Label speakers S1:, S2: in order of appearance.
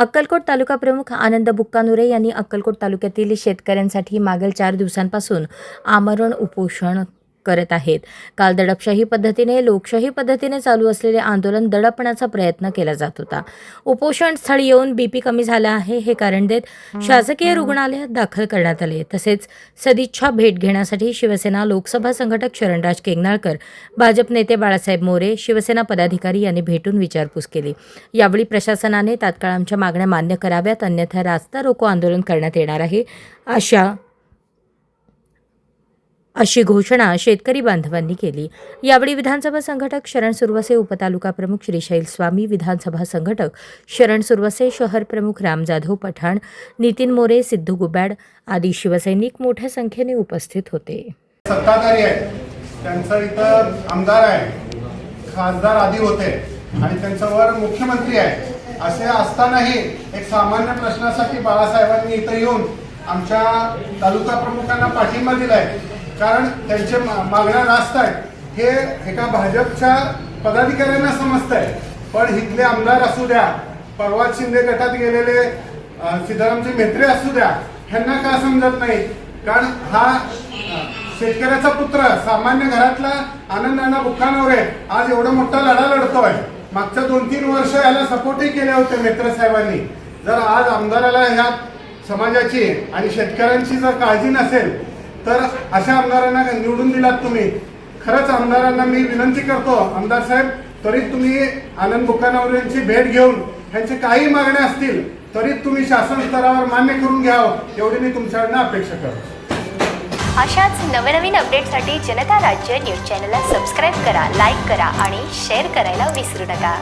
S1: अक्कलकोट तालुका प्रमुख आनंद बुक्कानुरे यांनी अक्कलकोट तालुक्यातील शेतकऱ्यांसाठी मागील चार दिवसांपासून आमरण उपोषण करत आहेत. काल दडपशाही पद्धतीने लोकशाही पद्धतीने चालू असलेले आंदोलन दडपण्याचा प्रयत्न केला जात होता. उपोषण स्थळी येऊन बीपी कमी झाला आहे हे कारण देत शासकीय रुग्णालयात दाखल करण्यात आले. तसेच सदिच्छा भेट घेण्यासाठी शिवसेना लोकसभा संघटक शरणराज केंगनाळकर भाजप नेते बाळासाहेब मोरे शिवसेना पदाधिकारी यांनी भेटून विचारपूस केली. यावेळी प्रशासनाने तात्काळ आमच्या मागण्या मान्य कराव्यात अन्यथा रास्ता रोको आंदोलन करण्यात येणार आहे अशा अशी घोषणा शेतकरी बांधवांनी केली. यावेळी विधानसभा संघटक शरण सुरवसे उपतालुका प्रमुख श्रीशैल स्वामी विधानसभा संघटक शरण सुरवसे शहर प्रमुख राम जाधव पठाण नितीन मोरे सिद्धू गुब्याड आदी शिवसैनिक मोठ्या संख्येने उपस्थित होते.
S2: सत्ताधारी आहे त्यांचा इथं आमदार आहे खासदार आधी होते. आणि त्यांच्यावर मुख्यमंत्री आहे असे असतानाही एक सामान्य प्रश्नासाठी बाळासाहेबांनी इथं येऊन आमच्या तालुका प्रमुखांना पाठिंबा दिलाय. कारण त्यांच्या मा- मागण्या रास्त आहेत. हे एका भाजपच्या पदाधिकाऱ्यांना समजत आहे पण इथले आमदार असू द्या परवा शिंदे गटात गेलेले सीतारामचे मेत्रे असू द्या ह्यांना का समजत नाही? कारण हा शेतकऱ्याचा पुत्र सामान्य घरातला आनंदाना बुक्कानवरे आज एवढा मोठा लढा लढतोय. मागच्या दोन तीन वर्ष याला सपोर्टही केले होते मित्र साहेबांनी. जर आज आमदाराला ह्या समाजाची आणि शेतकऱ्यांची जर काळजी नसेल तर अशा आमदारांना निवडून दिलात तुम्ही. खरंच आमदारांना मी विनंती करतो आमदार साहेब त्वरित तुम्ही आनंद बुकानावर यांची भेट घेऊन ह्यांचे काही मागण्या असतील त्वरित तुम्ही शासन स्तरावर मान्य करून घ्यावं एवढी मी तुमच्याकडनं अपेक्षा करतो.
S3: अशाच नवनवीन अपडेटसाठी जनता राज्य न्यूज चॅनलला सबस्क्राईब करा लाईक करा आणि शेअर करायला विसरू नका.